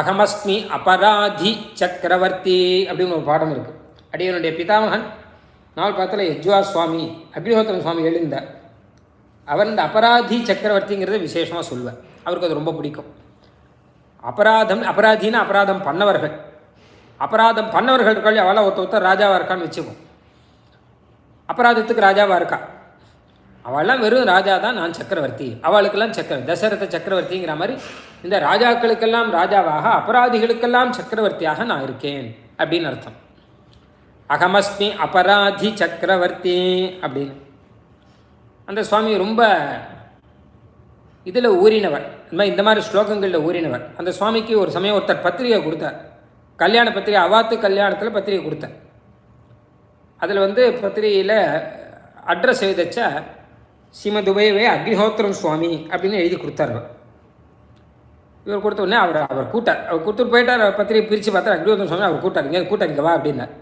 அகமஸ்மி அபராதி சக்கரவர்த்தி அப்படின்னு ஒரு பாடம் இருக்குது அடியனுடைய பிதாமகன் நாள் பார்த்தல யஜ்வா சுவாமி அக்னிஹோத்திரம் சுவாமி எழுந்தார். அவர் இந்த அபராதி சக்கரவர்த்திங்கிறத விசேஷமாக சொல்லுவார். அவருக்கு அது ரொம்ப பிடிக்கும். அபராதம் அபராதினா அபராதம் பண்ணவர்கள். அபராதம் பண்ணவர்கள் இருக்காள் அவளை ஒருத்த ஒருத்தர் ராஜாவாக இருக்கான்னு வச்சுக்கோம் அபராதத்துக்கு ராஜாவாக இருக்கா? அவள்லாம் வெறும் ராஜா தான் நான் சக்கரவர்த்தி. அவளுக்கெல்லாம் சக்கர தசரத சக்கரவர்த்திங்கிற மாதிரி இந்த ராஜாக்களுக்கெல்லாம் ராஜாவாக அபராதிகளுக்கெல்லாம் சக்கரவர்த்தியாக நான் இருக்கேன் அப்படின்னு அர்த்தம். அகமஸ்மி அபராதி சக்கரவர்த்தி அப்படின்னு. அந்த சுவாமி ரொம்ப இதில் ஊறினவர். இந்த மாதிரி இந்த மாதிரி ஸ்லோகங்களில் ஊறினவர். அந்த சுவாமிக்கு ஒரு சமயம் ஒருத்தர் பத்திரிகை கொடுத்தார். கல்யாண பத்திரிகை அவாத்து கல்யாணத்தில் பத்திரிகை கொடுத்தார். அதில் வந்து பத்திரிகையில் அட்ரஸ் எழுதச்சா ஸ்ரீமதுபயவே அக்னிஹோத்திரம் சுவாமி அப்படின்னு எழுதி கொடுத்தார் அவர். இவர் கொடுத்த உடனே அவர் அவர் கூட்டார். அவர் கொடுத்துட்டு போயிட்டார் அவர் பத்திரிகை பிரித்து பார்த்தா அக்னிஹோத்திரம் சுவாமி அவர் கூட்டார் இங்கே கூட்டார் இங்கே வா அப்படின்னார்.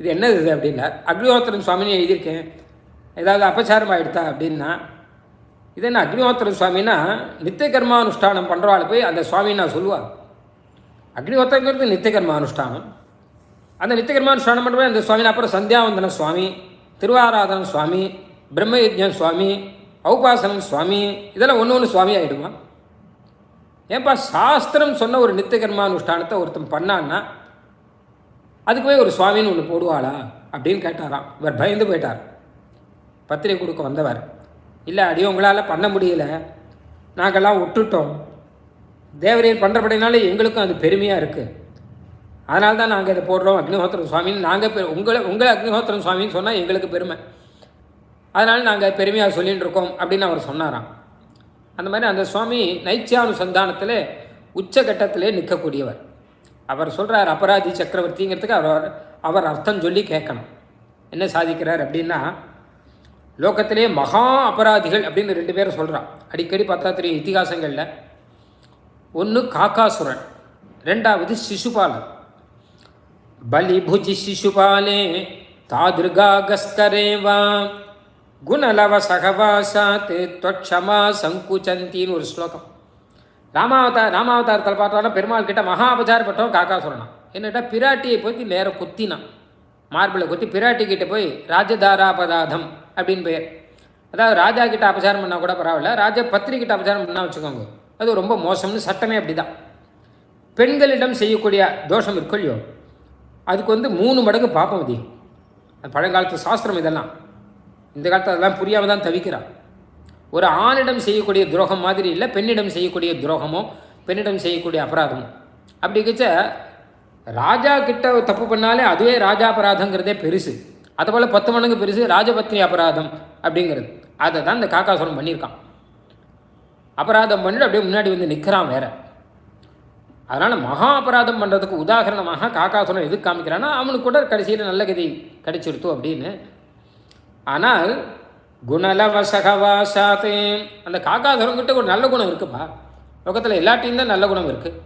இது என்னது இது அப்படின்னார். அக்னிஹோத்திரம் சுவாமின்னு எழுதியிருக்கேன். ஏதாவது அபச்சாரம் ஆகிடுதா அப்படின்னா இது என்ன அக்னிஹோத்திரன் சுவாமின்னா நித்திய கர்மானுஷ்டானம் பண்ணுறவாள் போய் அந்த சுவாமின்னு நான் சொல்லுவா? அக்னிஹோத்திரங்கிறது நித்திய கர்மானுஷ்டானம் அந்த நித்திய கர்மானுஷ்டானம் பண்ணுறவன் அந்த சுவாமினா அப்புறம் சந்தியாவந்தன சுவாமி திருவாராதன சுவாமி பிரம்மயஜ்ஞம் சுவாமி ஔபாசனம் சுவாமி இதெல்லாம் ஒன்று ஒன்று சுவாமி ஆகிடுமா ஏன்பா சாஸ்திரம் சொன்ன ஒரு நித்திய கர்மானுஷ்டானத்தை ஒருத்தன் பண்ணான்னா அதுக்கு போய் ஒரு சுவாமின்னு ஒன்று போடுவாளா? அப்படின்னு கேட்டாராம். இவர் பயந்து போயிட்டார். பத்திரிகை கொடுக்க வந்தவர். இல்லை அடி உங்களால் பண்ண முடியல. நாங்கள்லாம் விட்டுட்டோம் தேவரையர் பண்ணுறபடினால எங்களுக்கும் அது பெருமையாக இருக்குது அதனால தான் நாங்கள் இதை போடுறோம் அக்னிஹோத்திரம் சுவாமின்னு. நாங்கள் பெரு உங்களை உங்களை அக்னிஹோத்திரம் சுவாமின்னு சொன்னால் எங்களுக்கு பெருமை. அதனால் நாங்கள் பெருமையாக சொல்லின்னு இருக்கோம் அப்படின்னு அவர் சொன்னாராம். அந்த மாதிரி அந்த சுவாமி நைச்சியானுசந்தானத்தில் உச்சகட்டத்திலே நிற்கக்கூடியவர். அவர் சொல்கிறார் அபராதி சக்கரவர்த்திங்கிறதுக்கு அவர் அவர் அர்த்தம் சொல்லி கேட்கணும். என்ன சாதிக்கிறார் அப்படின்னா லோகத்திலே மகா அபராதிகள் அப்படின்னு ரெண்டு பேரும் சொல்கிறான் அடிக்கடி பார்த்தா தெரியும் இத்திகாசங்களில். ஒன்று காக்காசுரன் ரெண்டாவது சிசுபாலன். பலிபுஜி சிசுபாலே தாதிருகாகஸ்கரேவா குணலவ சகவாசாத் தொட்சமா சங்குச்சந்தின்னு ஒரு ஸ்லோகம். ராமாவதா ராமாவதாரத்தில் பார்த்தோன்னா பெருமாள் கிட்ட மகாபஜார்பட்டவன் காக்கா சொல்லணும். என்னட்டா பிராட்டியை போய் நேரம் கொத்தினான். மார்பில் கொத்தி பிராட்டி கிட்டே போய் ராஜதாராபதாதம் அப்படின்னு பெயர். அதாவது ராஜா கிட்ட அபசாரம் பண்ணால் கூட பரவாயில்ல ராஜா பத்திரி கிட்ட அபசாரம் பண்ணால் வச்சுக்கோங்க. அது ரொம்ப மோசம்னு சட்டமே அப்படி தான் பெண்களிடம் செய்யக்கூடிய தோஷம் இருக்கொல்லையோ அதுக்கு வந்து மூணு மடங்கு பாப்பம் அது பழங்காலத்து சாஸ்திரம் இதெல்லாம். இந்த காலத்தில் அதெல்லாம் புரியாமல் தான் தவிக்கிறான். ஒரு ஆணிடம் செய்யக்கூடிய துரோகம் மாதிரி இல்லை பெண்ணிடம் செய்யக்கூடிய துரோகமோ பெண்ணிடம் செய்யக்கூடிய அபராதமோ. அப்படி கிச்ச ராஜா கிட்ட தப்பு பண்ணாலே அதுவே ராஜா அபராதங்கிறதே பெருசு. அதை போல் பத்து மடங்கு பெருசு ராஜபத்னி அபராதம் அப்படிங்கிறது. அதை தான் இந்த காக்காசுரம் பண்ணியிருக்கான். அபராதம் பண்ணிட்டு அப்படியே முன்னாடி வந்து நிற்கிறான் வேற. அதனால் மகா அபராதம் பண்ணுறதுக்கு உதாரணமாக காக்காசுரம் எதுக்கு காமிக்கிறான்னா அவனுக்கு கூட கடைசியில் நல்ல கதை கிடைச்சிருத்தோம் அப்படின்னு ஆனால் குணலவசகவாசாத்தே அந்த காக்காசுரங்கிட்ட ஒரு நல்ல குணம் இருக்குப்பா. லோகத்தில் எல்லாட்டையும் தான் நல்ல குணம் இருக்குது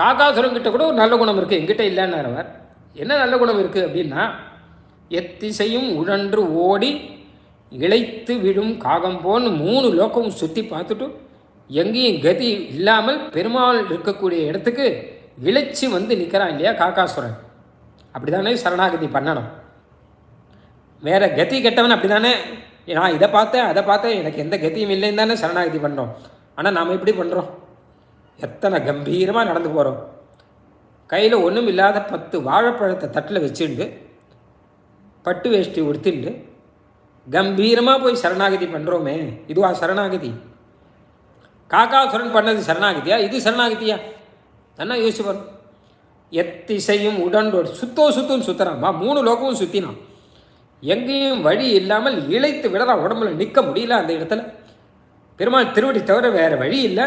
காக்காசுரங்கிட்ட கூட ஒரு நல்ல குணம் இருக்குது எங்கிட்ட இல்லைன்னு அவர். என்ன நல்ல குணம் இருக்குது அப்படின்னா எத்திசையும் உழன்று ஓடி இழைத்து விடும் காகம் போன்னு மூணு லோகமும் சுற்றி பார்த்துட்டு எங்கேயும் கதி இல்லாமல் பெருமாள் இருக்கக்கூடிய இடத்துக்கு இழைச்சி வந்து நிற்கிறான் இல்லையா காக்காசுரன் அப்படி தானே சரணாகதி பண்ணணும். வேற கதி கெட்டவன் அப்படி தானே நான் இதை பார்த்தேன் அதை பார்த்தேன் எனக்கு எந்த கத்தியும் இல்லைன்னு தானே சரணாகதி பண்ணுறோம் ஆனால் நாம் எப்படி பண்ணுறோம் எத்தனை கம்பீரமாக நடந்து போகிறோம் கையில் ஒன்றும் இல்லாத பத்து வாழைப்பழத்தை தட்டில் வச்சுண்டு பட்டு வேஷ்டி உடுத்திண்டு கம்பீரமாக போய் சரணாகதி பண்ணுறோமே இதுவா சரணாகதி? காக்காசுரன் பண்ணது சரணாகதியா? இது சரணாகதியா? என்ன யோசிச்சு பாரு எத்திசையும் உடன்றோடு சுத்தோ சுத்தம் சுத்துறான்மா மூணு லோகமும் சுற்றினான் எங்கேயும் வழி இல்லாமல் இழைத்து விடறான் உடம்புல நிற்க முடியல அந்த இடத்துல. பெருமாள் திருவடி தவிர வேறு வழி இல்லை.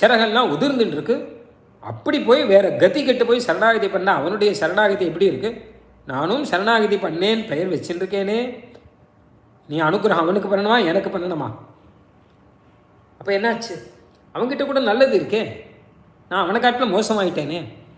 சிறகெல்லாம் உதிர்ந்துட்டு இருக்கு அப்படி போய் வேற கதி கெட்டு போய் சரணாகதி பண்ண அவனுடைய சரணாகதி எப்படி இருக்கு? நானும் சரணாகதி பண்ணேன் பெயர் வச்சுருக்கேனே நீ அனுகிரகம் அவனுக்கு பண்ணணுமா எனக்கு பண்ணணுமா? அப்போ என்னாச்சு? அவன்கிட்ட கூட நல்லது இருக்கே. நான் அவனை காட்டில் மோசமாயிட்டேனே.